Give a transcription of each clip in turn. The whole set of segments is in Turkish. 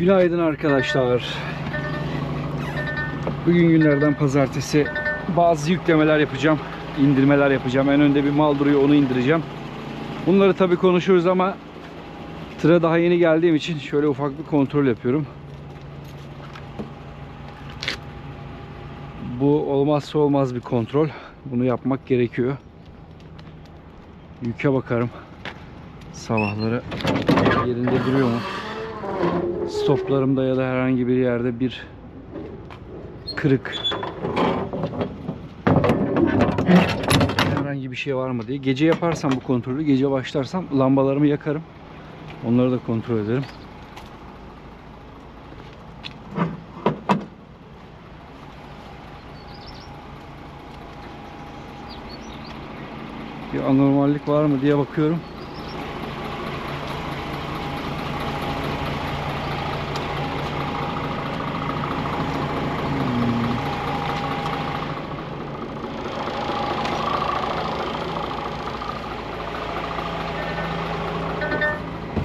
Günaydın arkadaşlar. Bugün günlerden pazartesi bazı yüklemeler yapacağım. indirmeler yapacağım. En önde bir mal duruyor onu indireceğim. Bunları tabi konuşuyoruz ama tıra daha yeni geldiğim için şöyle ufak bir kontrol yapıyorum. Bu olmazsa olmaz bir kontrol. Bunu yapmak gerekiyor. Yüke bakarım. Sabahları yerinde duruyor mu? Stoplarımda ya da herhangi bir yerde bir kırık herhangi bir şey var mı diye. Gece yaparsam bu kontrolü, gece başlarsam lambalarımı yakarım. Onları da kontrol ederim. Bir anormallik var mı diye bakıyorum.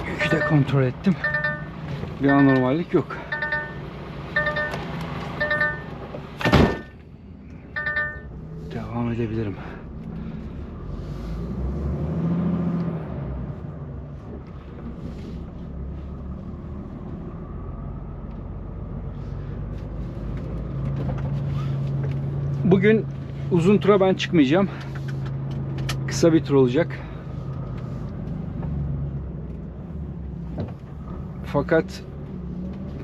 Yükü de kontrol ettim. Bir anormallik yok. Devam edebilirim. Bugün uzun tura ben çıkmayacağım. Kısa bir tur olacak. Fakat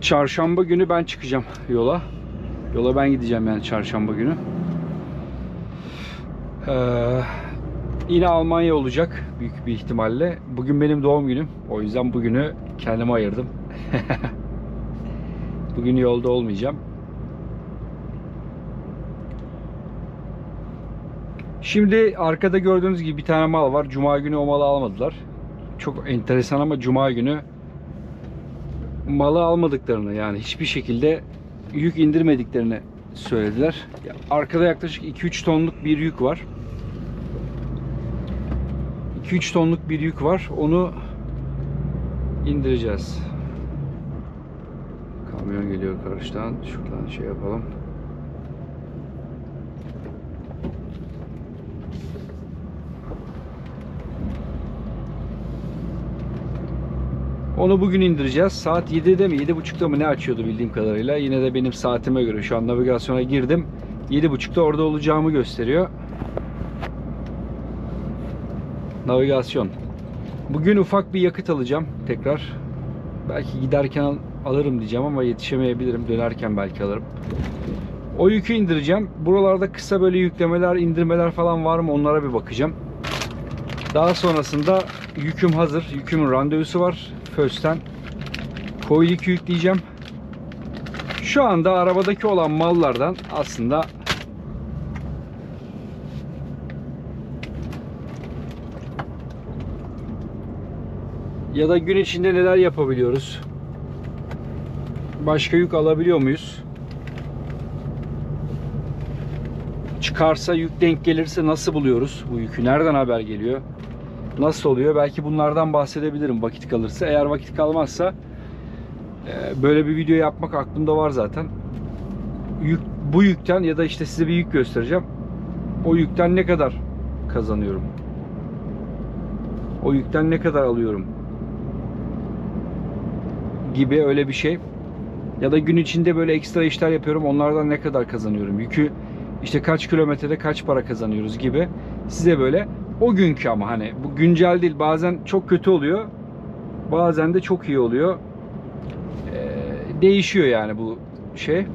çarşamba günü ben çıkacağım yola. Yola ben gideceğim yani çarşamba günü. Ee, yine Almanya olacak büyük bir ihtimalle. Bugün benim doğum günüm. O yüzden bugünü kendime ayırdım. Bugün yolda olmayacağım. Şimdi arkada gördüğünüz gibi bir tane mal var. Cuma günü o malı almadılar. Çok enteresan ama Cuma günü malı almadıklarını yani hiçbir şekilde yük indirmediklerini söylediler. Arkada yaklaşık 2-3 tonluk bir yük var. 2-3 tonluk bir yük var. Onu indireceğiz. Kamyon geliyor karşıdan. Şuradan şey yapalım. Onu bugün indireceğiz. Saat 7'de mi 7.30'da mı ne açıyordu bildiğim kadarıyla. Yine de benim saatime göre şu an navigasyona girdim. 7.30'da orada olacağımı gösteriyor. Navigasyon. Bugün ufak bir yakıt alacağım tekrar. Belki giderken al- alırım diyeceğim ama yetişemeyebilirim. Dönerken belki alırım. O yükü indireceğim. Buralarda kısa böyle yüklemeler, indirmeler falan var mı onlara bir bakacağım. Daha sonrasında yüküm hazır. Yükümün randevusu var. Fösten. Koilik yükleyeceğim. Şu anda arabadaki olan mallardan aslında ya da gün içinde neler yapabiliyoruz? Başka yük alabiliyor muyuz? Çıkarsa yük denk gelirse nasıl buluyoruz bu yükü? Nereden haber geliyor? Nasıl oluyor? Belki bunlardan bahsedebilirim vakit kalırsa. Eğer vakit kalmazsa e, böyle bir video yapmak aklımda var zaten. Yük, bu yükten ya da işte size bir yük göstereceğim. O yükten ne kadar kazanıyorum? O yükten ne kadar alıyorum? Gibi öyle bir şey. Ya da gün içinde böyle ekstra işler yapıyorum. Onlardan ne kadar kazanıyorum? Yükü işte kaç kilometrede kaç para kazanıyoruz gibi. Size böyle o günkü ama hani bu güncel değil. Bazen çok kötü oluyor. Bazen de çok iyi oluyor. Ee, değişiyor yani bu şey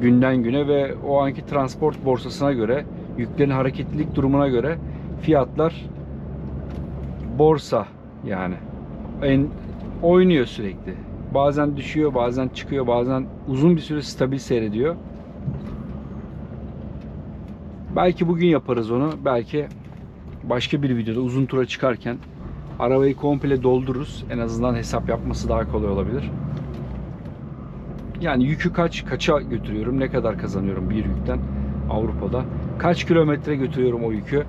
günden güne ve o anki transport borsasına göre yüklerin hareketlilik durumuna göre fiyatlar borsa yani en oynuyor sürekli. Bazen düşüyor, bazen çıkıyor, bazen uzun bir süre stabil seyrediyor. Belki bugün yaparız onu. Belki başka bir videoda uzun tura çıkarken arabayı komple doldururuz. En azından hesap yapması daha kolay olabilir. Yani yükü kaç kaça götürüyorum? Ne kadar kazanıyorum bir yükten Avrupa'da? Kaç kilometre götürüyorum o yükü?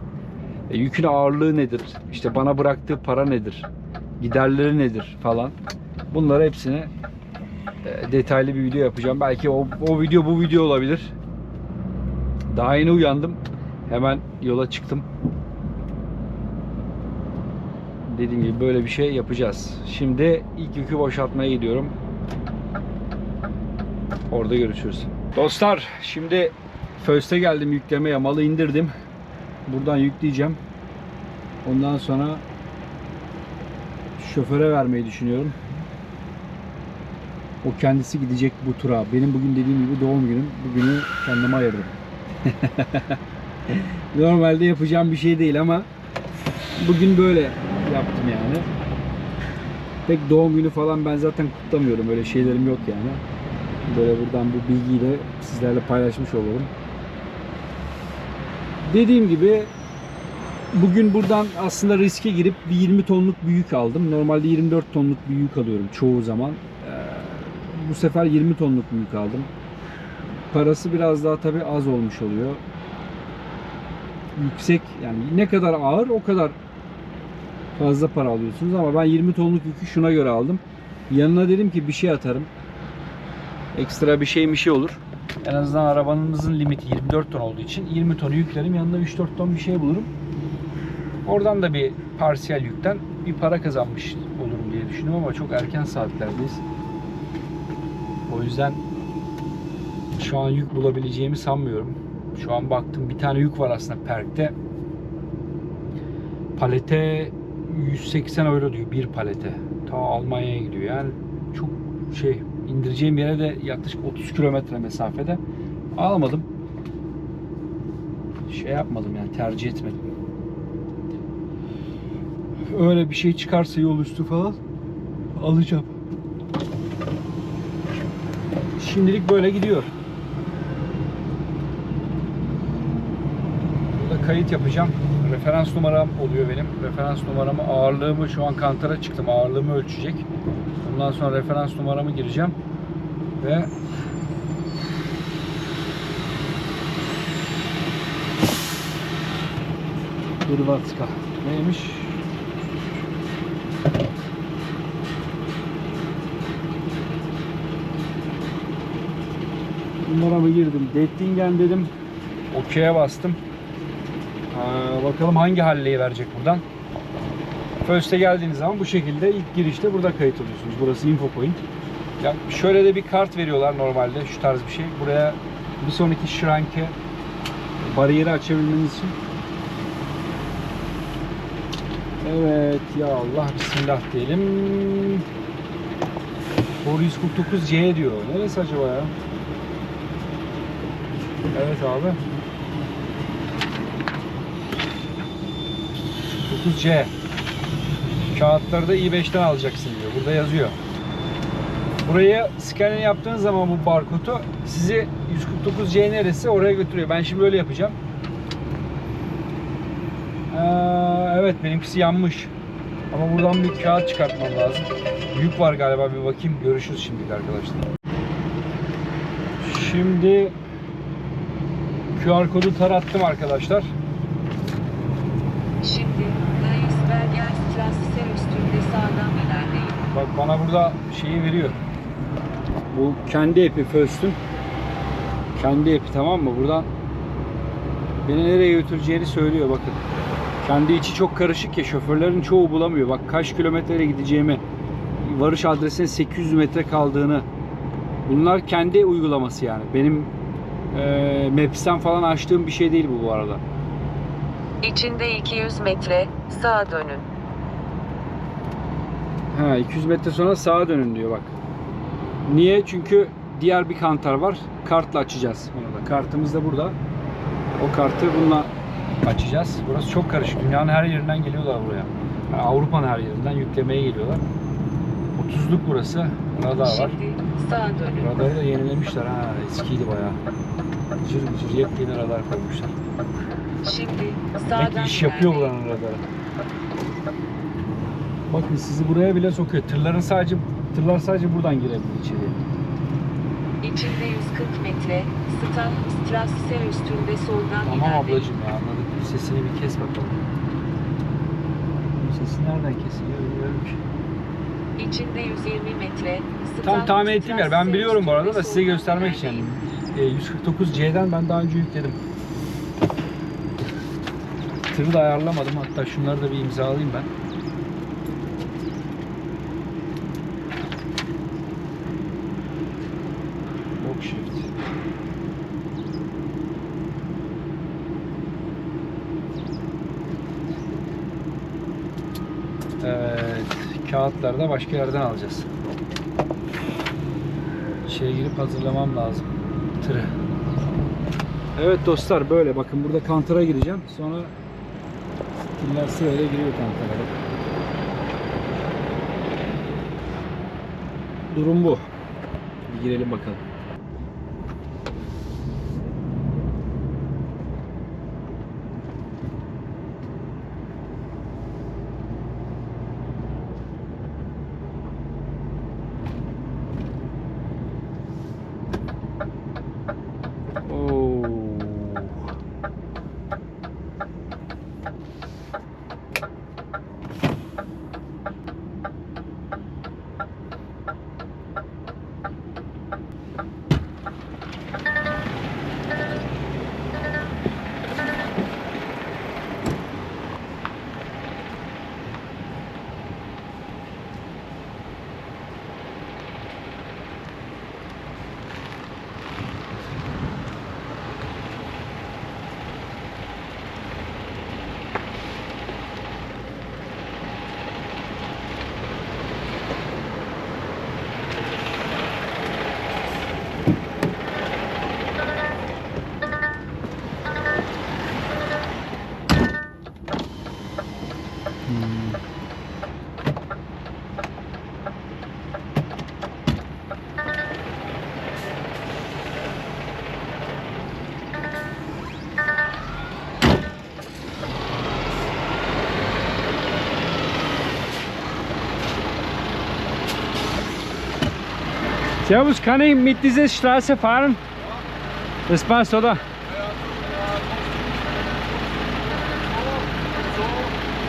E, yükün ağırlığı nedir? İşte bana bıraktığı para nedir? Giderleri nedir falan. Bunları hepsini e, detaylı bir video yapacağım. Belki o, o video bu video olabilir. Daha yeni uyandım. Hemen yola çıktım. Dediğim gibi böyle bir şey yapacağız. Şimdi ilk yükü boşaltmaya gidiyorum. Orada görüşürüz. Dostlar şimdi First'e geldim yüklemeye. Malı indirdim. Buradan yükleyeceğim. Ondan sonra şoföre vermeyi düşünüyorum. O kendisi gidecek bu tura. Benim bugün dediğim gibi doğum günüm. Bugünü kendime ayırdım. Normalde yapacağım bir şey değil ama bugün böyle yaptım yani. Pek doğum günü falan ben zaten kutlamıyorum. Öyle şeylerim yok yani. Böyle buradan bu bilgiyi de sizlerle paylaşmış olalım. Dediğim gibi bugün buradan aslında riske girip bir 20 tonluk bir yük aldım. Normalde 24 tonluk bir yük alıyorum çoğu zaman. Ee, bu sefer 20 tonluk bir yük aldım. Parası biraz daha tabi az olmuş oluyor. Yüksek yani ne kadar ağır o kadar fazla para alıyorsunuz ama ben 20 tonluk yükü şuna göre aldım. Yanına dedim ki bir şey atarım. Ekstra bir şey bir şey olur. En azından arabanızın limiti 24 ton olduğu için 20 tonu yüklerim. Yanında 3-4 ton bir şey bulurum. Oradan da bir parsiyel yükten bir para kazanmış olurum diye düşünüyorum ama çok erken saatlerdeyiz. O yüzden şu an yük bulabileceğimi sanmıyorum. Şu an baktım bir tane yük var aslında Perk'te. Palete 180 euro diyor bir palete. Ta Almanya'ya gidiyor. Yani çok şey indireceğim yere de yaklaşık 30 kilometre mesafede. Almadım. Şey yapmadım yani tercih etmedim. Öyle bir şey çıkarsa yol üstü falan alacağım. Şimdilik böyle gidiyor. Burada kayıt yapacağım. Referans numaram oluyor benim. Referans numaramı ağırlığımı şu an kantara çıktım. Ağırlığımı ölçecek. Bundan sonra referans numaramı gireceğim. Ve Hırvatska. Neymiş? Numaramı girdim. Dettingen dedim. OK'ye bastım. Bakalım hangi halleyi verecek buradan. First'e geldiğiniz zaman bu şekilde ilk girişte burada kayıt oluyorsunuz. Burası info point. Ya şöyle de bir kart veriyorlar normalde şu tarz bir şey. Buraya bir sonraki shrink'e bariyeri açabilmeniz için. Evet ya Allah bismillah diyelim. Doğru 149C diyor. Neresi acaba ya? Evet abi. 9C. Kağıtları da i5'ten alacaksın diyor. Burada yazıyor. Buraya scanning yaptığınız zaman bu barkodu sizi 149C neresi oraya götürüyor. Ben şimdi böyle yapacağım. Ee, evet benimkisi yanmış. Ama buradan bir kağıt çıkartmam lazım. Yük var galiba bir bakayım. Görüşürüz şimdilik arkadaşlar. Şimdi QR kodu tarattım arkadaşlar. Şimdi Dayısberger Strasse üstünde sağdan ilerleyin. Bak bana burada şeyi veriyor. Bu kendi epi First'ün. Kendi epi tamam mı? Buradan beni nereye götüreceğini söylüyor bakın. Kendi içi çok karışık ya şoförlerin çoğu bulamıyor. Bak kaç kilometreye gideceğimi, varış adresine 800 metre kaldığını. Bunlar kendi uygulaması yani. Benim e, Maps'ten falan açtığım bir şey değil bu bu arada. İçinde 200 metre sağa dönün. Ha 200 metre sonra sağa dönün diyor bak. Niye? Çünkü diğer bir kantar var. Kartla açacağız onu da. Kartımız da burada. O kartı bununla açacağız. Burası çok karışık. Dünyanın her yerinden geliyorlar buraya. Yani Avrupa'nın her yerinden yüklemeye geliyorlar. 30'luk burası. Radar var. Şimdi sağa dönün. Radarı da yenilemişler ha. Eskiydi bayağı. Cır cır yepyeni radar koymuşlar. Şimdi sağdan ki iş yapıyor buranın radarı. Bakın sizi buraya bile sokuyor. Tırların sadece tırlar sadece buradan girebiliyor içeriye. İçinde 140 metre Strasse üstünde soldan Tamam ilerleyin. ablacığım ya anladık. Bir sesini bir kes bakalım. Bu sesi nereden kesiliyor bilmiyorum ki. İçinde 120 metre. Tam tahmin ettiğim yer. Ben biliyorum bu arada da size göstermek için. E, 149C'den ben daha önce yükledim. Tırı da ayarlamadım. Hatta şunları da bir imzalayayım ben. Kağıtları da başka yerden alacağız. Şeye girip hazırlamam lazım tırı. Evet dostlar böyle bakın burada kantara gireceğim. Sonra stiller sırayla giriyor kantara. Durum bu. Bir girelim bakalım. Servus, kann ich mit dieser Straße fahren? Das passt, oder?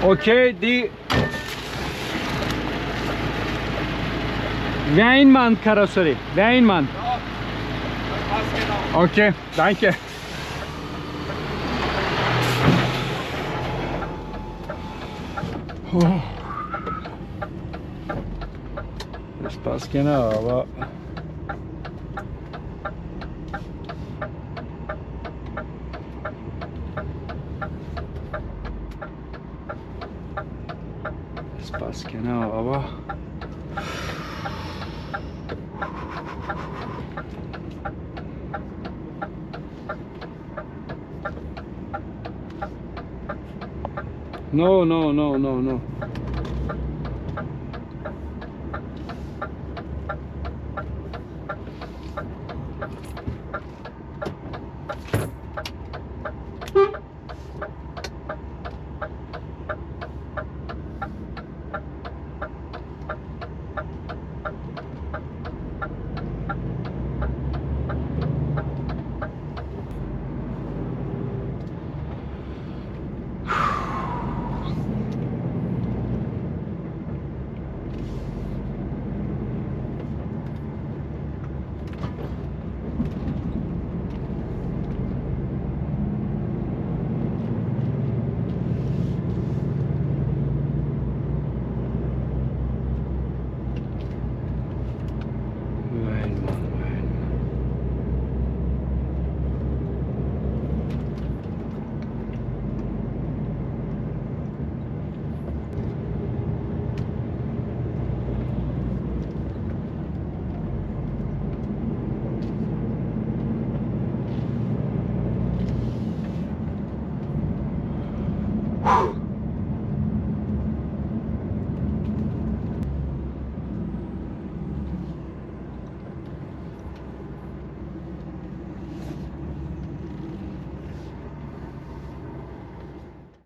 Okay, die Weinmann Karosserie. Weinmann. Okay, danke. Oh. Das passt genau, aber etwas, genau, aber No, no, no, no, no.